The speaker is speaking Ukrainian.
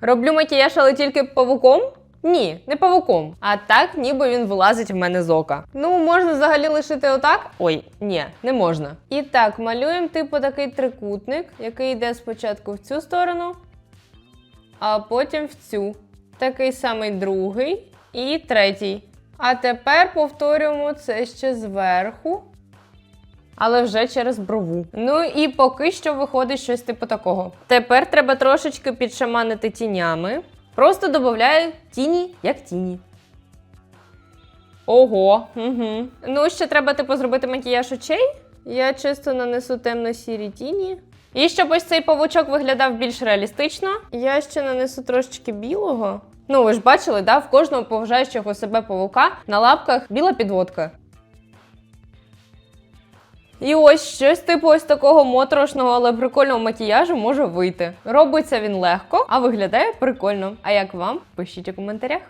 Роблю макіяж, але тільки павуком? Ні, не павуком. А так, ніби він вилазить в мене з ока. Ну, можна взагалі лишити отак. Ой, ні, не можна. І так, малюємо типу такий трикутник, який йде спочатку в цю сторону, а потім в цю. Такий самий другий і третій. А тепер повторюємо це ще зверху. Але вже через брову. Ну і поки що виходить щось типу такого. Тепер треба трошечки підшаманити тінями. Просто додаю тіні, як тіні. Ого. Угу. Ну, ще треба, типу, зробити макіяж очей. Я чисто нанесу темно-сірі тіні. І щоб ось цей павучок виглядав більш реалістично, я ще нанесу трошечки білого. Ну, ви ж бачили, да? в кожного поважаючого себе павука на лапках біла підводка. І ось щось типу ось такого моторошного, але прикольного макіяжу може вийти. Робиться він легко, а виглядає прикольно. А як вам? Пишіть у коментарях.